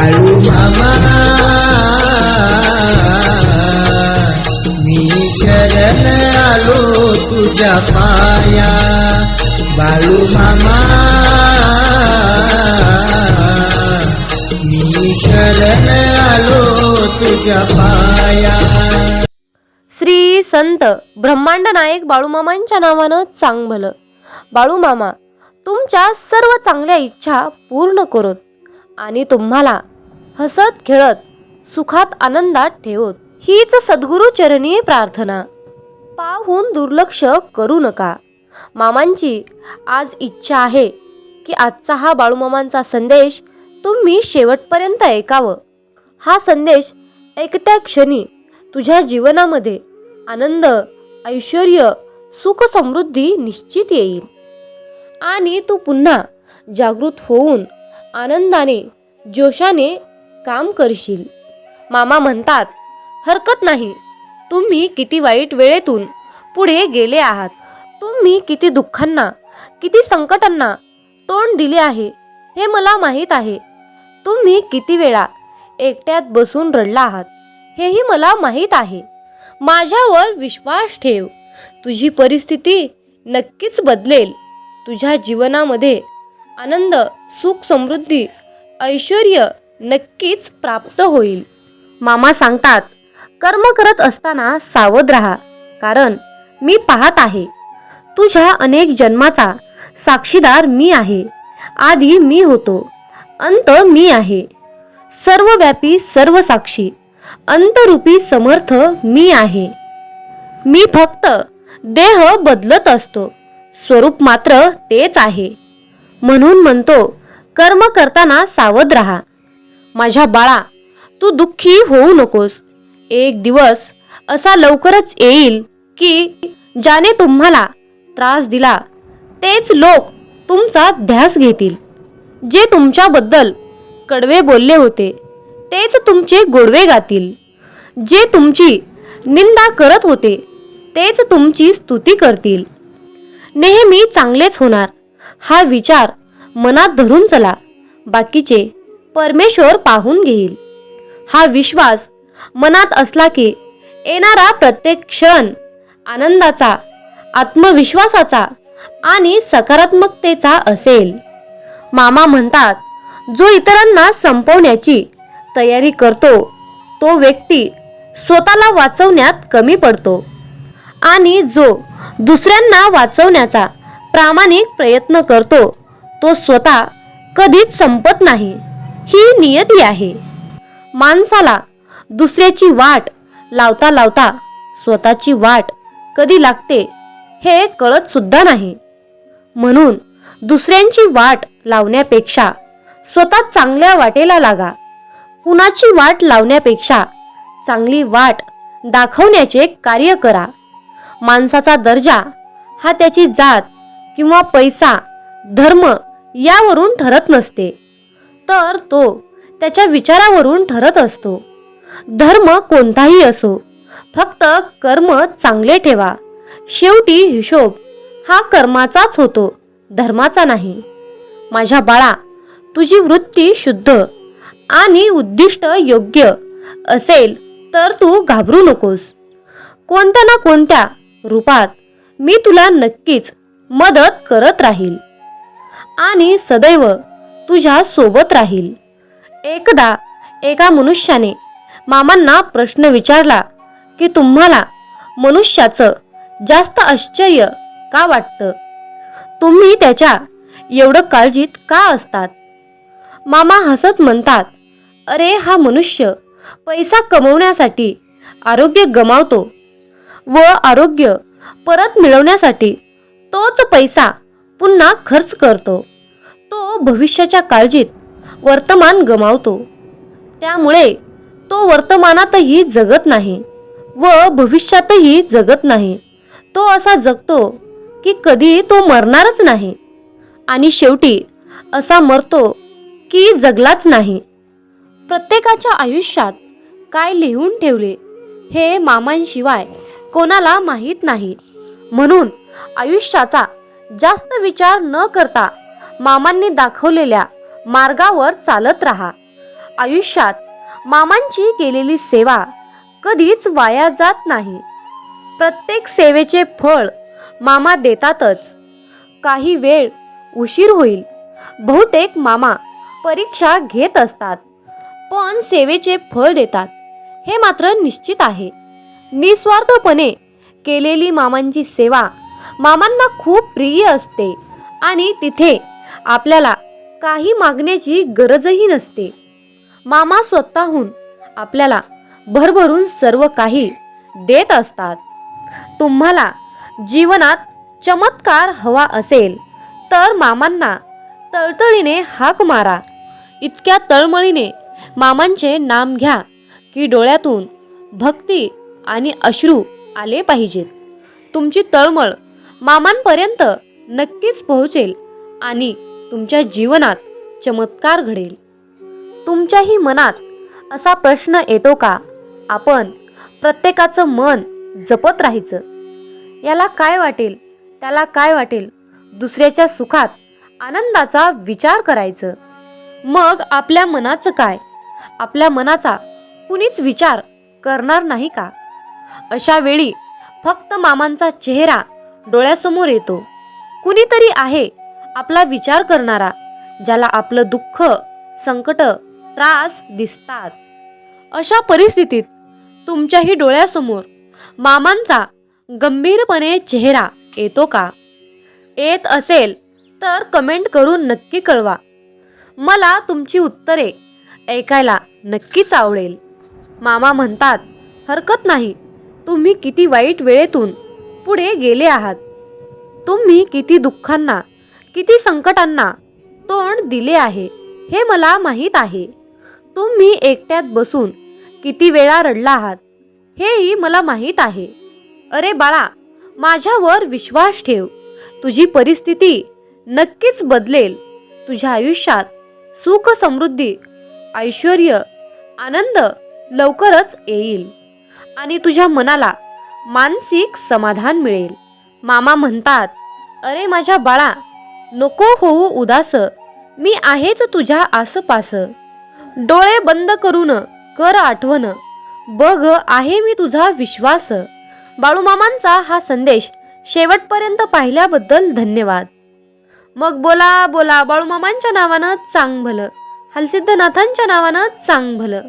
आळू मामा मी शरण आलो तुझ्या पाया. बाळू मामा मी शरण आलो तुझ्या पाया. श्री संत ब्रह्मांड नायक बाळूमामांच्या नावानं चांगभलं बाळूमामा तुमच्या सर्व चांगल्या इच्छा पूर्ण करोत. आणि तुम्हाला हसत खेळत सुखात आनंदात ठेवत. हीच सद्गुरु चरणी प्रार्थना. पाहून दुर्लक्ष करू नका. मामांची आज इच्छा आहे की आजचा हा बाळूमामांचा संदेश तुम्ही शेवटपर्यंत ऐकावं. हा संदेश ऐकत्या क्षणी तुझ्या जीवनामध्ये आनंद ऐश्वर सुख समृद्धी निश्चित येईल. आणि तू पुन्हा जागृत होऊन आनंदाने जोशाने काम करशील. मामा म्हणतात हरकत नाही. तुम्ही किती वाईट वेळेतून पुढे गेले आहात. तुम्ही किती दुःखांना किती संकटांना तोंड दिले आहे हे मला माहीत आहे. तुम्ही किती वेळा एकट्यात बसून रडला आहात हेही मला माहीत आहे. माझ्यावर विश्वास ठेव. तुझी परिस्थिती नक्कीच बदलेल. तुझ्या जीवनामध्ये आनंद सुख समृद्धी ऐश्वर नक्कीच प्राप्त होईल. मामा सांगतात कर्म करत असताना सावध राहा कारण मी पाहत आहे तुझ्या अनेक जन्माचा साक्षीदार मी आहे आधी मी होतो अंत मी आहे. सर्वव्यापी सर्व साक्षी अंतरूपी समर्थ मी आहे. मी फक्त देह बदलत असतो स्वरूप मात्र तेच आहे. म्हणून म्हणतो कर्म करताना सावध राहा. माझ्या बाळा तू दुःखी होऊ नकोस. एक दिवस असा लवकरच येईल की ज्याने तुम्हाला त्रास दिला तेच लोक तुमचा ध्यास घेतील. जे तुमच्याबद्दल कडवे बोलले होते तेच तुमचे गोडवे गातील. जे तुमची निंदा करत होते तेच तुमची स्तुती करतील. नेहमी चांगलेच होणार हा विचार मनात धरून चला. बाकीचे परमेश्वर पाहून घेईल. हा विश्वास मनात असला की येणारा प्रत्येक क्षण आनंदाचा आत्मविश्वासाचा आणि सकारात्मकतेचा असेल. मामा म्हणतात जो इतरांना संपवण्याची तयारी करतो तो व्यक्ती स्वतःला वाचवण्यात कमी पडतो आणि जो दुसऱ्यांना वाचवण्याचा प्रामाणिक प्रयत्न करतो तो स्वतः कधीच संपत नाही. ही नियती आहे. माणसाला दुसऱ्याची वाट लावता लावता स्वतःची वाट कधी लागते हे कळत सुद्धा नाही. म्हणून दुसऱ्यांची वाट लावण्यापेक्षा स्वतः चांगल्या वाटेला लागा. कुणाची वाट लावण्यापेक्षा चांगली वाट दाखवण्याचे कार्य करा. माणसाचा दर्जा हा त्याची जात किंवा पैसा धर्म यावरून ठरत नसते. तर तो त्याच्या विचारावरून ठरत असतो. धर्म कोणताही असो फक्त कर्म चांगले ठेवा. शेवटी हिशोब हा कर्माचाच होतो धर्माचा नाही. माझ्या बाळा तुझी वृत्ती शुद्ध आणि उद्दिष्ट योग्य असेल तर तू घाबरू नकोस. कोणत्या ना कोणत्या रूपात मी तुला नक्कीच मदत करत राहील. आणि सदैव तुझ्या सोबत राहील. एकदा एका मनुष्याने मामांना प्रश्न विचारला की तुम्हाला मनुष्याचं जास्त आश्चर्य का वाटतं? तुम्ही त्याच्या एवढं काळजीत का असतात? मामा हसत म्हणतात अरे हा मनुष्य पैसा कमवण्यासाठी आरोग्य गमावतो व आरोग्य परत मिळवण्यासाठी तोच पैसा पुन्हा खर्च करतो. तो भविष्याच्या काळजीत वर्तमान गमावतो. त्यामुळे तो वर्तमानातही जगत नाही व भविष्यातही जगत नाही. तो असा जगतो की कधी तो मरणारच नाही. आणि शेवटी असा मरतो की जगलाच नाही. प्रत्येकाच्या आयुष्यात काय लिहून ठेवले हे मामांशिवाय कोणाला माहीत नाही. म्हणून आयुष्याचा जास्त विचार न करता मामांनी दाखवलेल्या मार्गावर चालत राहा. आयुष्यात मामांची केलेली सेवा कधीच वाया जात नाही. प्रत्येक सेवेचे फळ मामा देतातच. काही वेळ उशीर होईल. बहुतेक मामा परीक्षा घेत असतात पण सेवेचे फळ देतात. हे मात्र निश्चित आहे. निस्वार्थपणे केलेली मामांची सेवा मामांना खूप प्रिय असते आणि तिथे आपल्याला काही मागण्याची गरजही नसते. मामा स्वतःहून आपल्याला भरभरून सर्व काही देत असतात. तुम्हाला जीवनात चमत्कार हवा असेल तर मामांना तळतळीने हाक मारा. इतक्या तळमळीने मामांचे नाम घ्या की डोळ्यातून भक्ती आणि अश्रू आले पाहिजेत. तुमची तळमळ मामांपर्यंत नक्कीच पोहोचेल. आणि तुमच्या जीवनात चमत्कार घडेल. तुमच्याही मनात असा प्रश्न येतो का? आपण प्रत्येकाचं मन जपत राहायचं. याला काय वाटेल? त्याला काय वाटेल? दुसऱ्याच्या सुखात आनंदाचा विचार करायचं. मग आपल्या मनाचं काय? आपल्या मनाचा कुणीच विचार करणार नाही का? अशा वेळी फक्त मामांचा चेहरा डोळ्यासमोर येतो. कुणीतरी आहे आपला विचार करणारा ज्याला आपलं दुःख संकट त्रास दिसतात. अशा परिस्थितीत तुमच्याही डोळ्यासमोर मामांचा गंभीरपणे चेहरा येतो का? येत असेल तर कमेंट करून नक्की कळवा. मला तुमची उत्तरे ऐकायला नक्कीच आवडेल. मामा म्हणतात हरकत नाही. तुम्ही किती वाईट वेळेतून पुढे गेले आहात. तुम्ही किती दुःखांना किती संकटांना तोंड दिले आहे हे मला माहीत आहे. तुम्ही एकट्यात बसून किती वेळा रडला आहात हेही मला माहीत आहे. अरे बाळा माझ्यावर विश्वास ठेव. तुझी परिस्थिती नक्कीच बदलेल. तुझ्या आयुष्यात सुख समृद्धी ऐश्वर आनंद लवकरच येईल. आणि तुझ्या मनाला मानसिक समाधान मिळेल. मामा म्हणतात अरे माझ्या बाळा नको होऊ उदास. मी आहेच तुझ्या आसपास. डोळे बंद करून कर आठवण. बघ आहे मी तुझा विश्वास. बाळूमामांचा हा संदेश शेवटपर्यंत पाहिल्याबद्दल धन्यवाद. मग बोला बोला बाळूमामांच्या नावानं चांग भलं हलसिद्धनाथांच्या नावानं चांग भलं